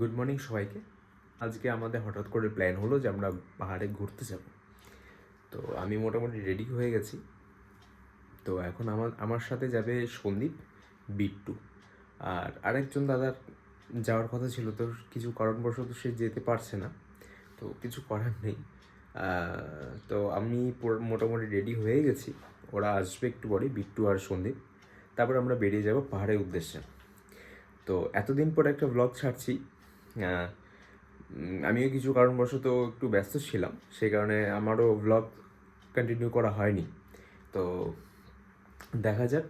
Good morning সবাইকে। আজকে আমাদের হঠাৎ করে প্ল্যান হলো যে আমরা পাহাড়ে ঘুরতে যাব। তো আমি মোটামুটি রেডি হয়ে গেছি। তো এখন আমার আমার সাথে যাবে সন্দীপ, বিট্টু। আর আরেকজন দাদার যাওয়ার কথা ছিল, তো কিছু কারণবশত সে যেতে পারছে না। তো কিছু করার নেই। তো আমি মোটামুটি রেডি হয়ে গেছি। ওরা আসবে একটু পরে, বিট্টু আর সন্দীপ। তারপর আমরা বেরিয়ে যাব পাহাড়ের উদ্দেশ্যে। তো এতদিন পর একটা ব্লগ ছাড়ছি। আমিও কিছু কারণবশত একটু ব্যস্ত ছিলাম। সেই কারণে আমারও ব্লগ কন্টিনিউ করা হয়নি। তো দেখা যাক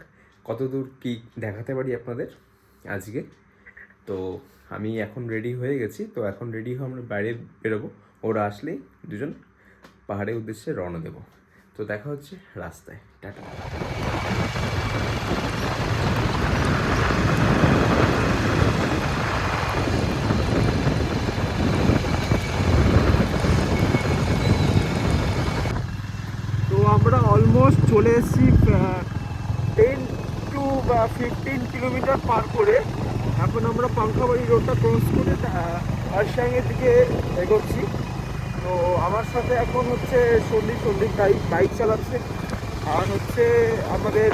কতদূর কি দেখাতে পারি আপনাদের আজকে। তো আমি এখন রেডি হয়ে গেছি। তো এখন রেডি হয়ে আমরা বাইরে বেরোবো। ওরা আসলেই দুজন পাহাড়ের উদ্দেশ্যে রওনা দেবো। তো দেখা হচ্ছে রাস্তায়। টাটা তো আমরা অলমোস্ট চলে এসেছি টেন টু বা ফিফটিন কিলোমিটার পার করে। এখন আমরা পাংখাবাড়ি রোডটা ক্রস করে আরসাংয়ের দিকে এগোচ্ছি। তো আমার সাথে এখন হচ্ছে সন্দীপ সন্দীপ বাইক বাইক চালাচ্ছে। আর হচ্ছে আমাদের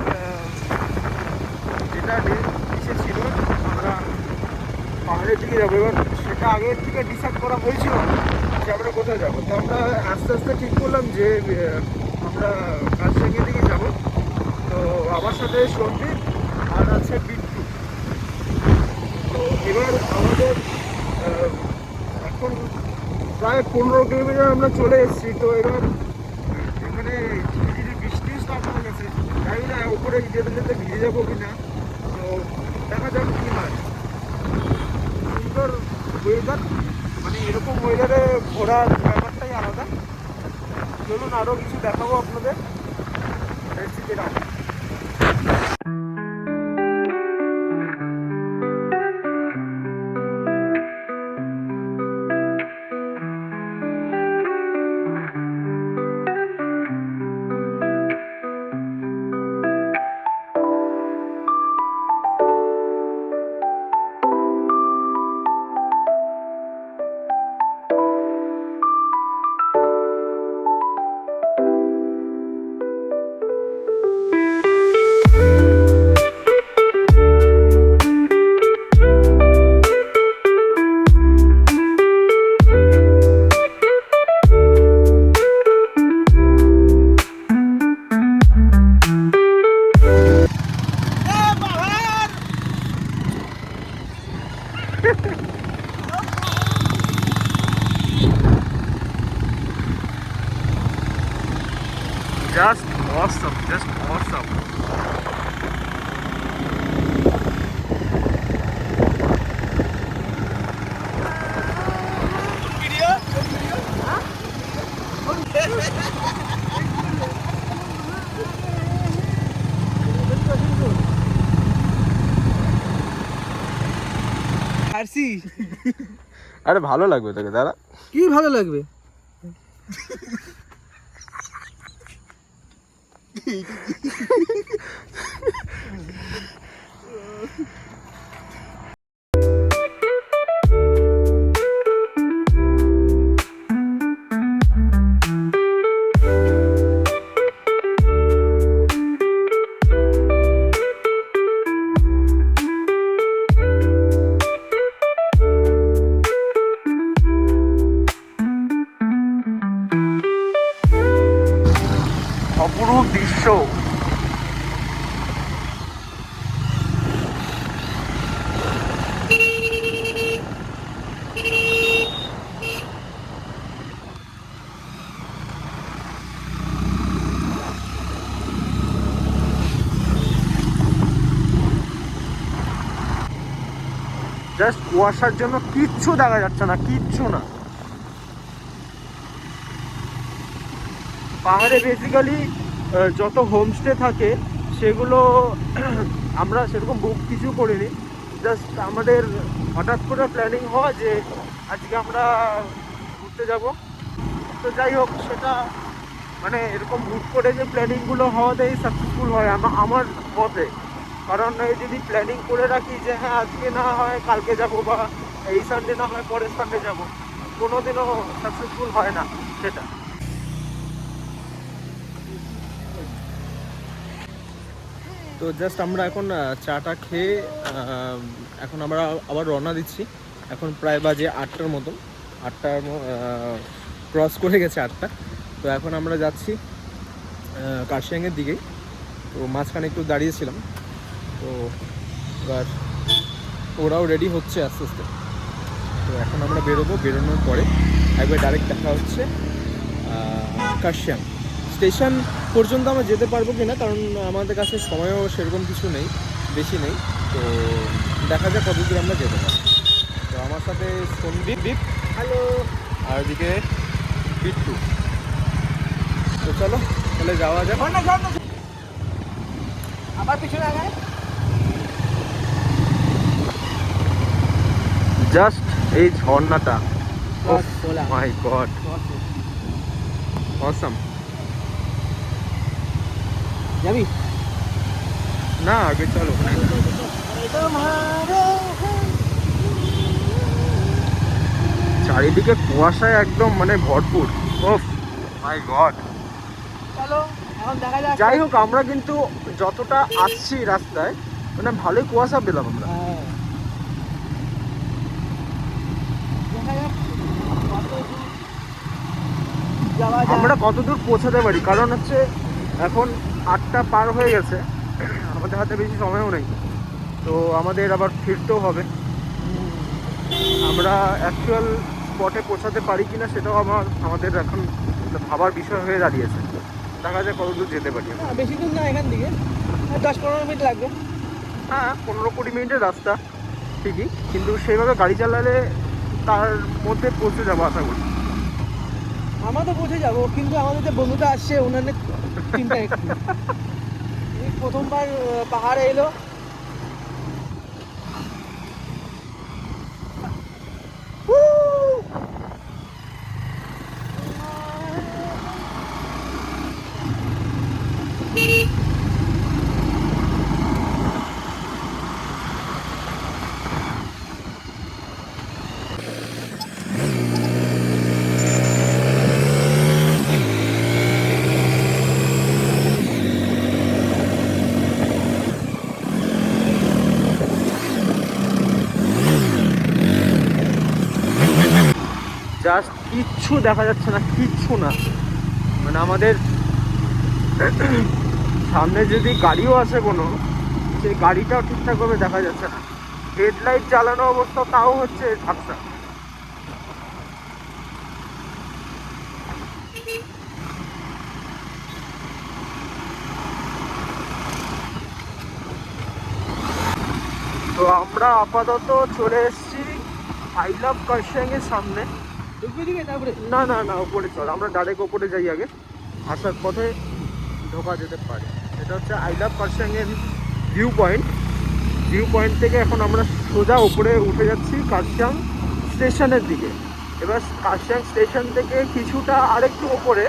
যেটা ইসে ছিল, আমরা পাহাড়ের দিকে যাব। এবার সেটা আগের থেকে ডিসাইড করা হয়েছিল যে আমরা কোথায় যাব। তো আমরা আস্তে আস্তে ঠিক করলাম যে আমরা কাজসাঙ্গের দিকে যাব। তো আমার সাথে সন্দীপ আর আছে বিট্টু। তো এবার আমাদের এখন প্রায় পনেরো কিলোমিটার আমরা চলে এসেছি। তো এবার এখানে ঝিরিঝিরি বৃষ্টি স্টার্ট হয়ে গেছে জানি না? উপরে যেতে যেতে ভিজে যাব কি না তো দেখা যাক কি হয়। সুন্দর ওয়েদার মানে এরকম ওয়েদারে ঘোরার ব্যাপারটাই আলাদা। চলুন আরও কিছু দেখাবো আপনাদের। আরে ভালো লাগবে তোকে দাদা কি ভালো লাগবে? অপরূপ দৃশ্য। জাস্ট কুয়াশার জন্য কিচ্ছু দেখা যাচ্ছে না কিচ্ছু না। পাহাড়ে বেসিক্যালি যত হোমস্টে থাকে, সেগুলো আমরা সেরকম বুক কিছু করিনি। জাস্ট আমাদের হঠাৎ করে প্ল্যানিং হওয়া যে আজকে আমরা ঘুরতে যাব। তো যাই হোক, সেটা মানে এরকম হুট করে যে প্ল্যানিংগুলো হওয়াতেই সাকসেসফুল হয় আমা- আমার মতে কারণ যদি প্ল্যানিং করে রাখি যে হ্যাঁ আজকে না হয় কালকে যাব বা এই সানডে না হয় পরের সানডে যাব, কোনোদিনও সাকসেসফুল হয় না সেটা। তো জাস্ট আমরা এখন চাটা খেয়ে এখন আমরা আবার রওনা দিচ্ছি। এখন প্রায় বাজে আটটার মতো। আটটার ক্রস করে গেছে আটটা। তো এখন আমরা যাচ্ছি কার্শিয়াংয়ের দিকেই তো মাঝখানে একটু দাঁড়িয়েছিলাম। তো এবার ওরাও রেডি হচ্ছে আস্তে আস্তে। তো এখন আমরা বেরোবো। বেরোনোর পরে একবার ডাইরেক্ট দেখা হচ্ছে কার্শিয়াং। স্টেশন পর্যন্ত আমরা যেতে পারব কি না কারণ আমাদের কাছে সময়ও সেরকম কিছু নেই বেশি নেই। তো দেখা যাক কত দূর আমরা যেতে পারি। তো আমার সাথে সন্দীপ দীপ হ্যালো আর এদিকে বিট্টু তো চলো তাহলে যাওয়া যাক। আবার পিছনে আগায়। জাস্ট এই ঝর্ণাটা। মাই গড অসাম যাবি? না আগে চলো। চারিদিকে কুয়াশায় একদম মানে ভরপুর। ওফ মাই গড যাই হোক আমরা কিন্তু যতটা আসছি রাস্তায় মানে ভালোই কুয়াশা পেলাম আমরা। হ্যাঁ। আমরা কতদূর পৌঁছাতে পারি? কারণ হচ্ছে এখন আটটা পার হয়ে গেছে। আমাদের হাতে বেশি সময়ও নেই। তো আমাদের আবার ফিরতেও হবে। আমরা অ্যাকচুয়াল স্পটে পৌঁছাতে পারি কি না সেটাও আমার আমাদের এখন ভাবার বিষয় হয়ে দাঁড়িয়েছে। দেখা যায় কতদূর যেতে পারি। না, বেশি দূর না এখান থেকে দশ পনেরো মিনিট লাগবে। হ্যাঁ পনেরো কুড়ি মিনিটের রাস্তা। ঠিকই। কিন্তু সেইভাবে গাড়ি চালালে তার মধ্যে পৌঁছে যাব আশা করি। আমরা তো পৌঁছে যাব কিন্তু আমাদের যে বন্ধুটা আসছে ওনার চিন্তা একটু। প্রথমবার পাহাড়ে এলো জাস্ট কিচ্ছু দেখা যাচ্ছে না, কিচ্ছু না। মানে আমাদের সামনে যদি গাড়িও আসে কোনো, সেই গাড়িটাও ঠিকঠাকভাবে দেখা যাচ্ছে না। হেডলাইট চালানো অবস্থা তাও হচ্ছে ঝাপসা। তো আমরা আপাতত চলে এসেছি আই লাভ কার্শিয়াংয়ের সামনে। না না না উপরে চল। আমরা ডাইরেক্ট উপরে যাই আগে। আসার পথে ঢোকা যেতে পারে। এটা হচ্ছে আই লাভ কার্শিয়াংয়ের ভিউ পয়েন্ট ভিউ পয়েন্ট থেকে এখন আমরা সোজা উপরে উঠে যাচ্ছি কার্শিয়াং স্টেশনের দিকে। এবার কার্শিয়াং স্টেশন থেকে কিছুটা আরেকটু উপরে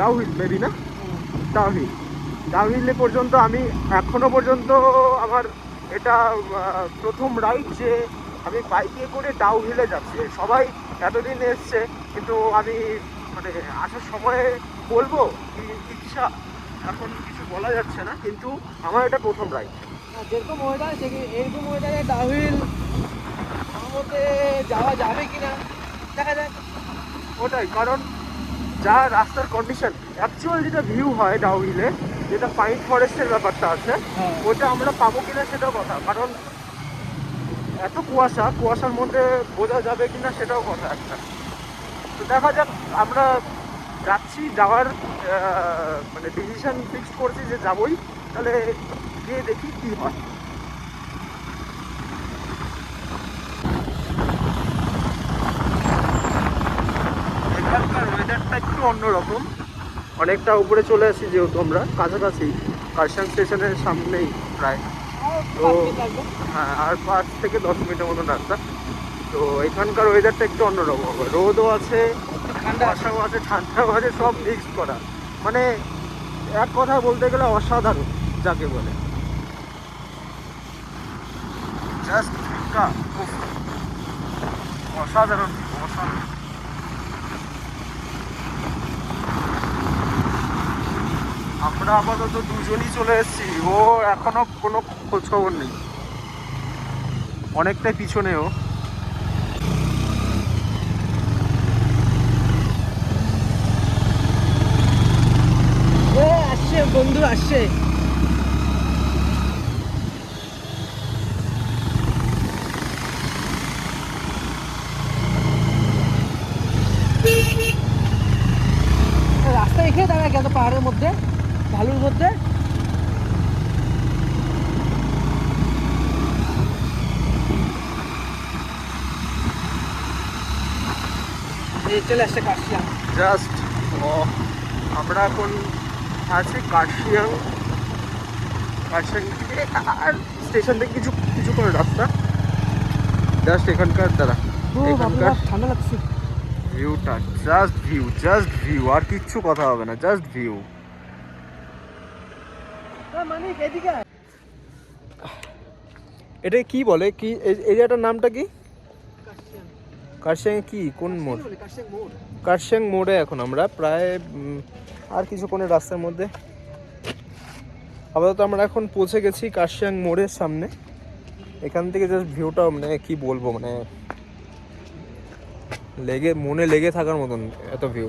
ডাউহিল মেবি না? ডাউহিল ডাউহিলে পর্যন্ত আমি এখনও পর্যন্ত আমার এটা প্রথম রাইড যে আমি বাইকে করে ডাউহিলে যাচ্ছি। সবাই এতদিন এসছে কিন্তু আমি মানে আসার সময়ে বলব কি ইচ্ছা এখন কিছু বলা যাচ্ছে না কিন্তু আমার এটা প্রথম রাইড আর যেরকম ওয়েদার সে এরকম ওয়েদারে ডাউহিল আমার যাওয়া যাবে কিনা দেখা যাক। ওটাই কারণ যা রাস্তার কন্ডিশন অ্যাকচুয়াল যেটা ভিউ হয় ডাউহিলে যেটা পাইন ফরেস্টের ব্যাপারটা আছে হ্যাঁ। ওটা আমরা পাবো কিনা সেটাও কথা কারণ এত কুয়াশা, কুয়াশার মধ্যে বোঝা যাবে কিনা সেটাও কথা একটা। তো দেখা যাক, আমরা যাচ্ছি, যাওয়ার মানে ডিসিশন ফিক্স করছি যে যাবই। তাহলে গিয়ে দেখি কি হয়। এখানকার একটু অন্যরকম। অনেকটা উপরে চলে আসি যেহেতু আমরা, কাছাকাছি। কারসাং স্টেশনের সামনেই প্রায়। তো- হ্যাঁ আর পাঁচ থেকে দশ মিনিটের মতন রাস্তা। তো এখানকার ওয়েদারটা একটু অন্যরকম হবে। রোদও আছে। কুয়াশাও আছে। ঠান্ডাও আছে সব মিক্স করা। মানে এক কথা বলতে গেলে অসাধারণ যাকে বলে। জাস্ট অসাধারণ অসাধারণ। আমরা আপাতত দুজনই চলে এসেছি। ও এখনও কোনো খোঁজ খবর নেই। অনেকটাই পিছনেও ও। আসছে বন্ধু, আসছে। রাস্তা এখানে দাঁড়ায় কেন পাহাড়ের মধ্যে। ভালুর মধ্যে চলে আসছে কাশিয়াং জাস্ট আমরা এখন আছি কার্শিয়াং। কার্শিয়াং থেকে আর স্টেশন থেকে কিছু কিছু করে রাস্তা। জাস্ট এখানকার দ্বারা এখানকার ঠান্ডা লাগছে। ভিউটা জাস্ট ভিউ জাস্ট ভিউ আর কিচ্ছু কথা হবে না জাস্ট ভিউ। এটা কি বলে? কি এই- এরিয়াটার নামটা কি। কার্শিয়াং। কি? কোন মোড়। কার্শিয়াং মোড়ে। এখন আমরা প্রায় আর কিছুক্ষণের রাস্তার মধ্যে। আপাতত আমরা এখন পৌঁছে গেছি কার্শিয়াং মোড়ের সামনে। এখান থেকে জাস্ট ভিউটা মানে কি বলব মানে লেগে মনে লেগে থাকার মতন এত ভিউ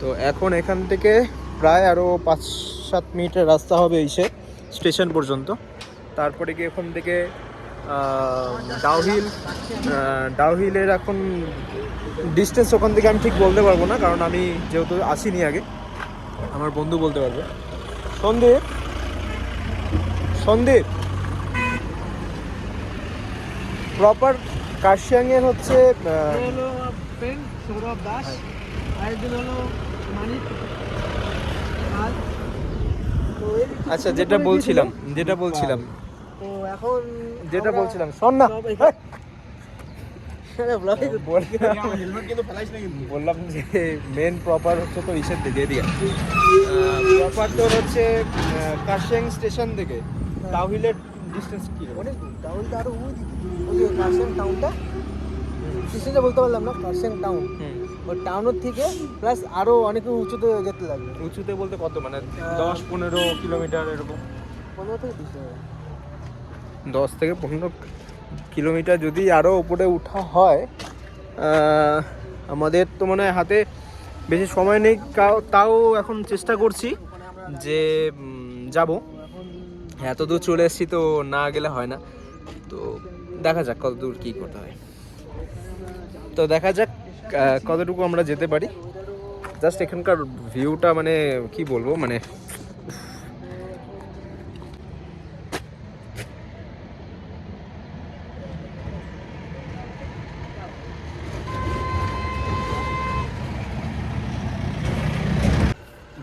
তো এখন এখান থেকে প্রায় আরও পাঁচ সাত মিনিটের রাস্তা হবে এসে স্টেশন পর্যন্ত। তারপরে গিয়ে ওখান থেকে ডাউহিল ডাউহিলের এখন ডিস্টেন্স ওখান থেকে আমি ঠিক বলতে পারব না, কারণ আমি যেহেতু আসিনি আগে, আমার বন্ধু বলতে পারবে। সন্দীপ সন্দীপ। প্রপার কার্শিয়াংয়ের হচ্ছে সৌরভ দাস আরেকজন হলো মানিক আর তো এই একটু আচ্ছা যেটা বলছিলাম যেটা বলছিলাম। তো এখন যেটা বলছিলাম শোন না। বললাম যে মেন প্রপার হচ্ছে তো ইসের দিকে এদিকে। প্রপার তোর হচ্ছে কার্শিয়াং স্টেশন থেকে ডাউহিলের ডিস্টেন্স কি? অনেক দূর। আরও ওই দিকে টাউনটা স্টেশনটা বলতে পারলাম না কার্শিয়াং টাউন ওই টাউনের থেকে প্লাস আরও অনেক উঁচুতে যেতে লাগবে। উঁচুতে বলতে কত? মানে দশ পনেরো কিলোমিটার এরকম? পনেরো থেকে বিশ দশ থেকে পনেরো কিলোমিটার যদি আরও উপরে উঠা হয় আমাদের তো মানে হাতে বেশি সময় নেই তাও এখন চেষ্টা করছি যে যাব। এত দূর চলে এসেছি তো না গেলে হয় না। তো দেখা যাক কত দূর কী করতে হয়। তো দেখা যাক কতটুকু আমরা যেতে পারি? জাস্ট এখানকার ভিউটা মানে কি বলব মানে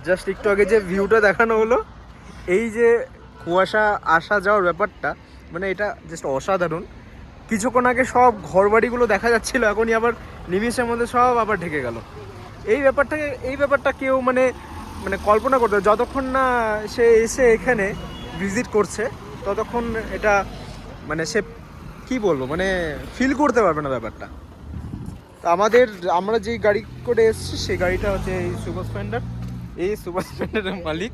জাস্ট একটু আগে যে ভিউটা দেখানো হলো, এই যে কুয়াশা আসা যাওয়ার ব্যাপারটা মানে এটা জাস্ট অসাধারণ। কিছুক্ষণ আগে সব ঘরবাড়িগুলো দেখা যাচ্ছিল, এখনই আবার নিমিষের মধ্যে সব আবার ঢেকে গেল। এই ব্যাপারটাকে, এই ব্যাপারটা কেউ মানে মানে কল্পনা করতে যতক্ষণ না সে এসে এখানে ভিজিট করছে, ততক্ষণ এটা মানে সে কি বলব মানে ফিল করতে পারবে না ব্যাপারটা। আমাদের, আমরা যেই গাড়ি করে এসেছি, সেই গাড়িটা হচ্ছে এই সুপার স্প্লেন্ডার। এই সুপার স্প্লেন্ডারের মালিক।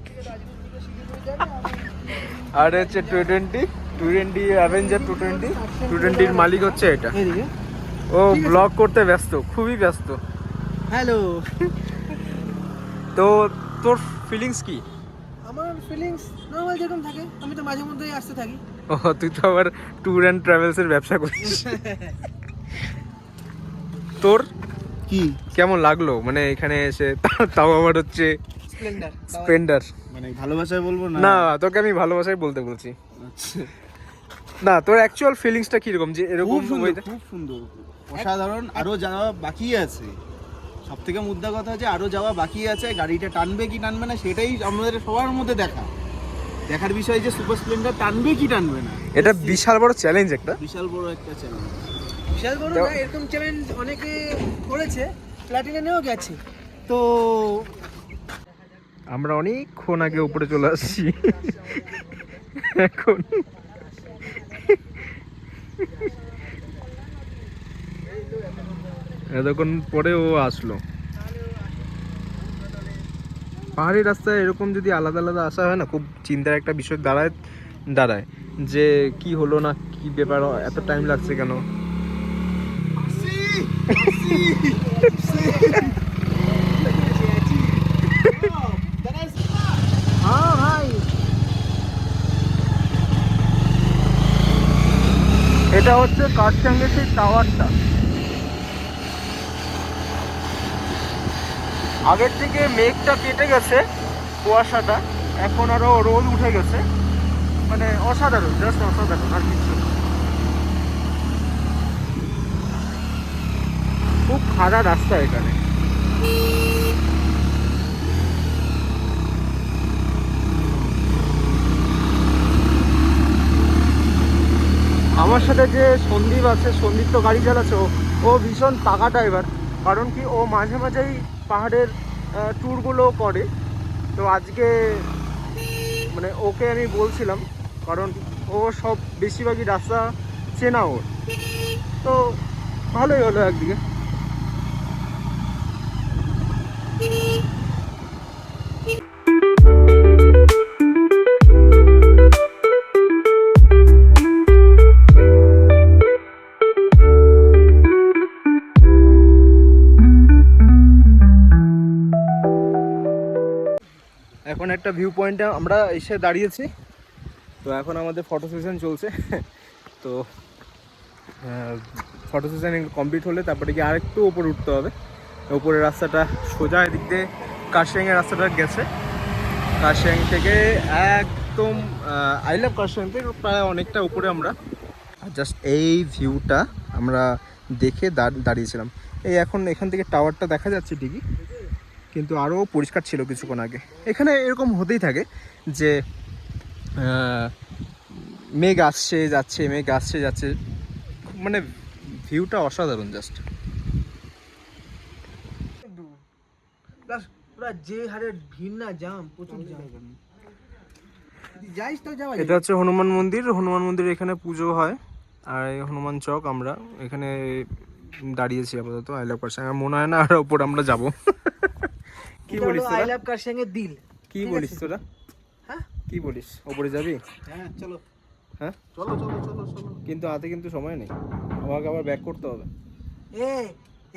আর হচ্ছে two twenty two twenty Avenger two twenty. Two টোয়েন্টির মালিক হচ্ছে এটা। ও ব্লগ করতে ব্যস্ত খুবই ব্যস্ত। হ্যালো তো তোর ফিলিংস কি? আমার ফিলিংস নর্মাল যেরকম থাকে আমি তো মাঝে মধ্যেই আসতে থাকি। ও তুই তো আবার ট্যুর অ্যান্ড ট্রাভেলসের ব্যবসা করিস। তোর? কি? কেমন লাগল? মানে এখানে এসে তাও আবার হচ্ছে স্প্লেন্ডার স্প্লেন্ডার মানে ভালোবাসায় বলব না? না তোকে আমি ভালোবাসায় বলতে বলছি। না তোর অ্যাকচুয়াল ফিলিংসটা কীরকম? যে এরকম খুব সুন্দর খুব সুন্দর। অসাধারণ আরও যাওয়া বাকি আছে। সব থেকে মুদ্রা কথা হচ্ছে আরও যাওয়া বাকি আছে গাড়িটা টানবে কি টানবে না সেটাই আমাদের সবার মধ্যে দেখা। দেখার বিষয় যে সুপার স্প্লেন্ডার টানবে কি টানবে না। এটা বিশাল বড় চ্যালেঞ্জ একটা। বিশাল বড় একটা চ্যালেঞ্জ বিশাল বড় না এরকম চ্যালেঞ্জ অনেকে করেছে প্লাটিনামেও গেছে। তো আমরা অনেকক্ষণ আগে উপরে চলে আসছি। এখন এতক্ষণ পরে ও আসলো। পাহাড়ি রাস্তায় এরকম যদি আলাদা আলাদা আসা হয় না, খুব চিন্তার একটা বিষয় দাঁড়ায় দাঁড়ায় যে কি হলো না, কি ব্যাপার, এত টাইম লাগছে কেন? এটা হচ্ছে কাঠসাঙ্গের সেই টাওয়ারটা আগের থেকে মেঘটা কেটে গেছে কুয়াশাটা, এখন আরও রোদ উঠে গেছে। মানে অসাধারণ জাস্ট অসাধারণ, আর কিছু খুব খারাপ রাস্তা এখানে। আমার সাথে যে সন্দীপ আছে, সন্দীপ তো গাড়ি চালাচ্ছে, ও- ও ভীষণ পাকা ড্রাইভার কারণ কি ও মাঝে মাঝেই পাহাড়ের ট্যুরগুলো করে। তো আজকে মানে ওকে আমি বলছিলাম, কারণ ও সব বেশিরভাগই রাস্তা চেনা ওর। তো ভালোই হলো একদিকে। একটা ভিউ পয়েন্টে আমরা এসে দাঁড়িয়েছি। তো এখন আমাদের ফটো সেশন চলছে। তো ফটো সেশন কমপ্লিট হলে তারপরে কি আরেকটু উপরে উঠতে হবে। উপরের রাস্তাটা সোজা, এদিক দিয়ে কার্শিয়াংয়ের রাস্তাটা গেছে। কার্শিয়াং থেকে একদম আই লাভ কার্শিয়াং থেকে প্রায় অনেকটা উপরে আমরা। জাস্ট এই ভিউটা আমরা দেখে দাঁড়- দাঁড়িয়েছিলাম। এই এখন এখান থেকে টাওয়ারটা দেখা যাচ্ছে ঠিকই। কিন্তু আরও পরিষ্কার ছিল কিছুক্ষণ আগে। এখানে এরকম হতেই থাকে যে মেঘ আসছে যাচ্ছে মেঘ আসছে যাচ্ছে। মানে ভিউটা অসাধারণ জাস্ট যে হারে ভিড় না জাম প্রচুর জাম। এটা হচ্ছে হনুমান মন্দির। হনুমান মন্দির এখানে পুজো হয়। আর এই হনুমান চক আমরা এখানে দাঁড়িয়েছি আপাতত। আই লাভ পার্সেন আমার মনে হয় না আর ওপর আমরা যাব। কি বলিস আই লাভ কার সঙ্গে দিল। কি বলিস তোরা? হ্যাঁ? কি বলিস? ওপরে যাবি? হ্যাঁ চলো। হ্যাঁ? চলো চলো চলো চলো। কিন্তু হাতে কিন্তু সময় নেই। আমাকে আবার ব্যাক করতে হবে। এ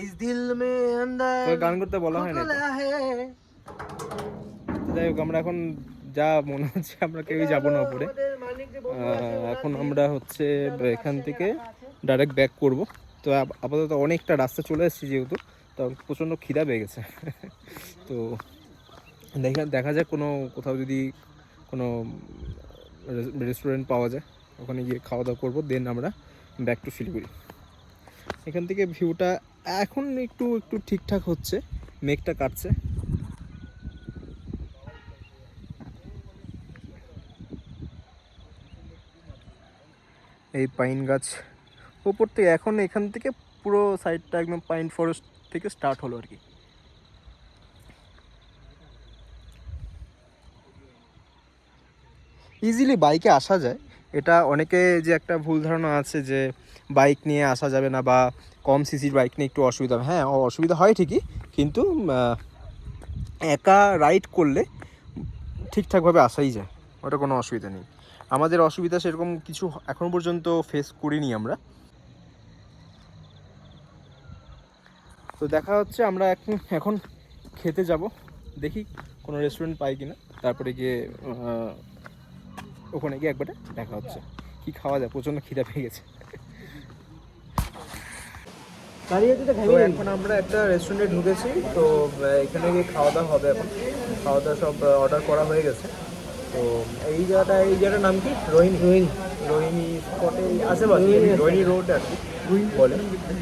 ইস দিল মে আন্দার তোকে গান করতে বলা তো। খোকলা যাই হোক আমরা এখন যা মনে হচ্ছে আমরা কেউই যাব না ওরা এখন আমরা হচ্ছে এখান থেকে ডাইরেক্ট ব্যাক করব। তো আপাতত অনেকটা রাস্তা চলে এসেছি যেহেতু। তো প্রচণ্ড খিদা পেয়ে গেছে। তো দেখা দেখা যাক কোনো, কোথাও যদি কোনো রেস্টুরেন্ট পাওয়া যায়, ওখানে গিয়ে খাওয়া দাওয়া করব দেন আমরা ব্যাক টু শিলিগুড়ি। এখান থেকে ভিউটা এখন একটু একটু ঠিকঠাক হচ্ছে, মেঘটা কাটছে। এই পাইন গাছ ওপর থেকে এখন এখান থেকে পুরো সাইডটা একদম পাইন ফরেস্ট থেকে স্টার্ট হলো আর কি। ইজিলি বাইকে আসা যায়। এটা অনেকে যে একটা ভুল ধারণা আছে যে বাইক নিয়ে আসা যাবে না বা কম সিসির বাইক নিয়ে একটু অসুবিধা হবে। হ্যাঁ অসুবিধা হয় ঠিকই, কিন্তু একা রাইড করলে ঠিকঠাকভাবে আসাই যায়। ওটা কোনো অসুবিধা নেই। আমাদের অসুবিধা সেরকম কিছু এখনও পর্যন্ত ফেস করিনি আমরা। তো দেখা হচ্ছে আমরা এখন এখন খেতে যাব। দেখি কোনো রেস্টুরেন্ট পাই কিনা। তারপরে গিয়ে ওখানে গিয়ে একবারে দেখা হচ্ছে। কি খাওয়া যায়? প্রচণ্ড খিদা পেয়ে গেছে। তো এখন আমরা একটা রেস্টুরেন্টে ঢুকেছি। তো এখানে গিয়ে খাওয়া দাওয়া হবে এখন। খাওয়া দাওয়া সব অর্ডার করা হয়ে গেছে। তো এই জায়গাটা এই জায়গাটার নাম কি? রোহিণী। রোহিণী। রোহিণী স্পটে আশেপাশে রোহিণী রোড আর কি। বলে।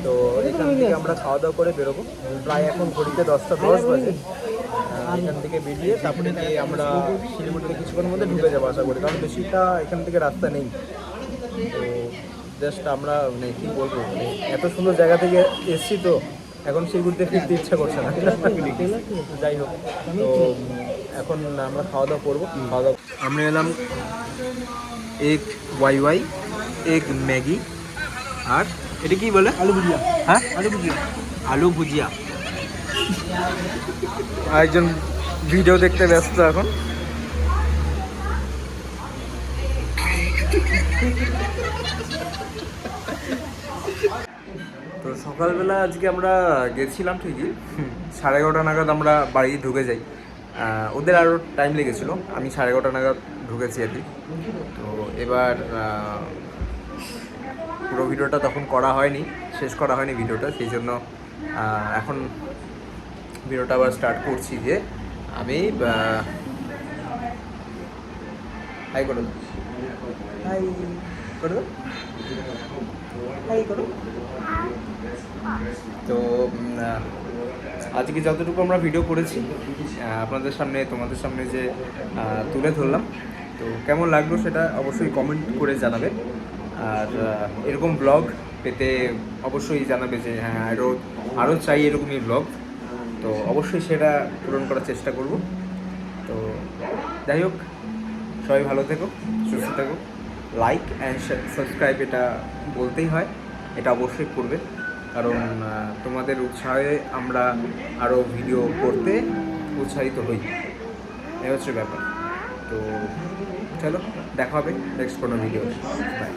তো এখান থেকে আমরা খাওয়া দাওয়া করে বেরোবো। প্রায় এখন ঘড়িতে দশটা দশ বাজে। এখান থেকে বেরিয়ে তারপরে গিয়ে আমরা শিলিগুড়িতে কিছুক্ষণের মধ্যে ঢুকে যাব আশা করি। কারণ বেশিটা এখান থেকে রাস্তা নেই। তো জাস্ট আমরা মানে কি বলব মানে এত সুন্দর জায়গা থেকে এসছি তো, এখন শিলিগুড়িতে ফিরতে ইচ্ছা করছে না। যাই হোক, তো এখন আমরা খাওয়া দাওয়া করব। খাওয়া দাওয়া আমরা এলাম egg Wai Wai, egg Maggi আর এটা কি বলে? আলু ভুজিয়া। হ্যাঁ? আলু ভুজিয়া। আলু ভুজিয়া। আরেকজন ভিডিও দেখতে ব্যস্ত এখন। তো সকালবেলা আজকে আমরা গেছিলাম ঠিকই। সাড়ে এগারোটা নাগাদ আমরা বাড়ি ঢুকে যাই। ওদের আরও টাইম লেগেছিলো। আমি সাড়ে এগারোটা নাগাদ ঢুকেছি আর কি তো এবার পুরো ভিডিওটা তখন করা হয়নি শেষ করা হয়নি ভিডিওটা সেই জন্য এখন ভিডিওটা আবার স্টার্ট করছি যে আমি হাই করো হাই করো হাই করো তো আজকে যতটুকু আমরা ভিডিও করেছি আপনাদের সামনে তোমাদের সামনে যে তুলে ধরলাম তো কেমন লাগল সেটা অবশ্যই কমেন্ট করে জানাবে আর এরকম ব্লগ পেতে অবশ্যই জানাবে যে হ্যাঁ আরও আরও চাই এরকমই ব্লগ তো অবশ্যই সেটা পূরণ করার চেষ্টা করব। তো যাই হোক, সবাই ভালো থেকো, সুস্থ থেকো। লাইক অ্যান্ড সাবস্ক্রাইব এটা বলতেই হয়, এটা অবশ্যই করবে। কারণ তোমাদের উৎসাহে আমরা আরও ভিডিও করতে উৎসাহিত হই। এই হচ্ছে ব্যাপার। তো চলো, দেখা হবে নেক্সট কোনো ভিডিও বাই